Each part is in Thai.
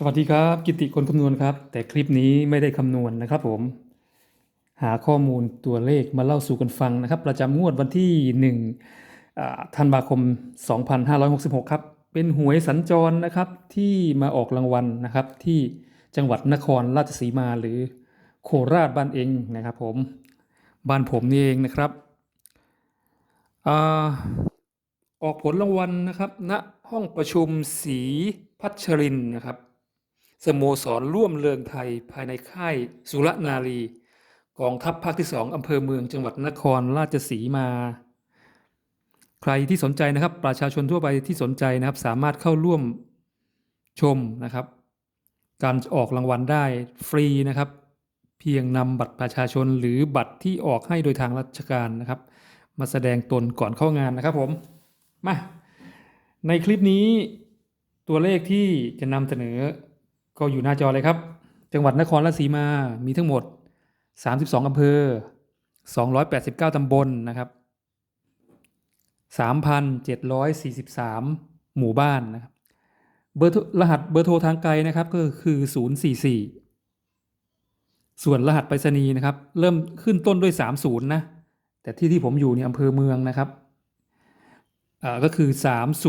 สวัสดีครับ กิติคนคำนวณครับ แต่คลิปนี้ไม่ได้คำนวณนะครับผม หาข้อมูลตัวเลขมาเล่าสู่กันฟังนะครับ ประจำงวดวันที่1อ่าธันวาคม 2566 ครับ เป็นหวยสัญจรนะครับที่มาออกรางวัลนะครับ ที่จังหวัดนครราชสีมาหรือโคราชบ้านเองนะครับผม บ้านผมนี่เองนะครับอออกผลรางวัลนะครับณห้องประชุมศรีพัชรินนะครับ สโมสรร่วมเริงไทยภายในค่ายสุรนารี กองทัพภาคที่สองอำเภอเมืองจังหวัดนครราชสีมา ใครที่สนใจนะครับ ประชาชนทั่วไปที่สนใจนะครับ สามารถเข้าร่วมชมนะครับ การออกรางวัลได้ฟรีนะครับ เพียงนำบัตรประชาชนหรือบัตรที่ออกให้โดยทางราชการนะครับ มาแสดงตนก่อนเข้างานนะครับผมมาในคลิปนี้ตัวเลขที่จะนำเสนอ ก็อยู่หน้าจอเลยครับ จังหวัดนครราชสีมามีทั้งหมด 32อำเภอ 289 ตำบลนะครับ 3,743 หมู่บ้านนะครับ เบอร์รหัสเบอร์โทรทางไกลนะครับก็คือ 044 ส่วนรหัสไปรษณีย์นะครับ เริ่มขึ้นต้นด้วย 30 นะ แต่ที่ที่ผมอยู่เนี่ยอำเภอเมืองนะครับอ่าก็คือ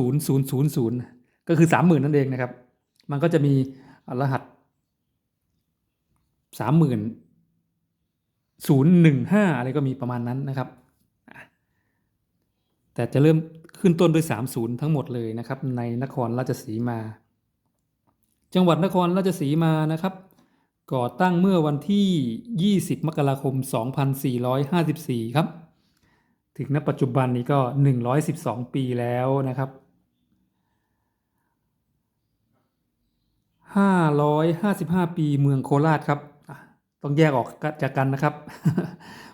30000 ก็คือ 30,000 นั่นเองนะครับ มันก็จะมี รหัส30,000 015อะไรก็มีประมาณนั้นนะครับ แต่จะเริ่มขึ้นต้นด้วย30ทั้งหมดเลยนะครับ ในนครราชสีมา จังหวัดนครราชสีมานะครับ ก่อตั้งเมื่อวันที่ 20 มกราคม 2454 ครับ ถึงณปัจจุบันนี้ก็ 112 ปีแล้วนะครับ 555 ปีเมืองโคราชครับต้องแยกออกจากกันนะครับ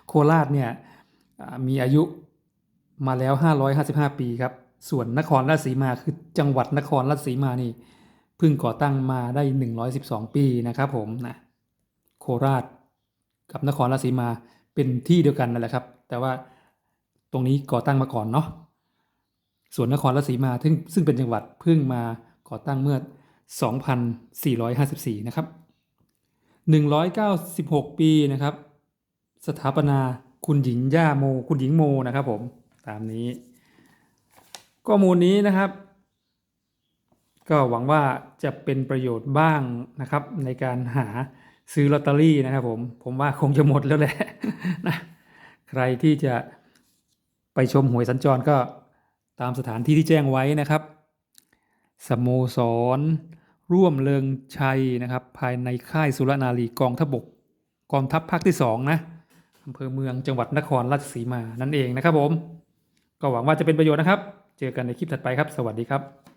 โคราชเนี่ยมีอายุมาแล้ว 555 ปีครับ ส่วนนครราชสีมาคือจังหวัดนครราชสีมานี่เพิ่งก่อตั้งมาได้ 112 ปีนะครับผมนะโคราชกับนครราชสีมาเป็นที่เดียวกันนั่นแหละครับ แต่ว่าตรงนี้ก่อตั้งมาก่อนเนาะส่วนนครราชสีมาซึ่งซึ่งเป็นจังหวัดเพิ่งมาก่อตั้งเมื่อ 2454 นะครับ 196 ปีนะครับ สถาปนาคุณหญิงย่าโม คุณหญิงโมนะครับผม ตามนี้ ข้อมูลนี้นะครับ ก็หวังว่าจะเป็นประโยชน์บ้างนะครับ ในการหาซื้อลอตเตอรี่นะครับผม ผมว่าคงจะหมดแล้วแหละนะใครที่จะไปชมหวยสัญจรก็ตามสถานที่ที่แจ้งไว้นะครับ สโมสร ร่วมเริงชัยนะครับ ภายในค่ายสุรนารีกองทัพบกกองทัพภาคที่สองนะอำเภอเมืองจังหวัดนครราชสีมานั่นเองนะครับผม ก็หวังว่าจะเป็นประโยชน์นะครับ เจอกันในคลิปถัดไปครับ สวัสดีครับ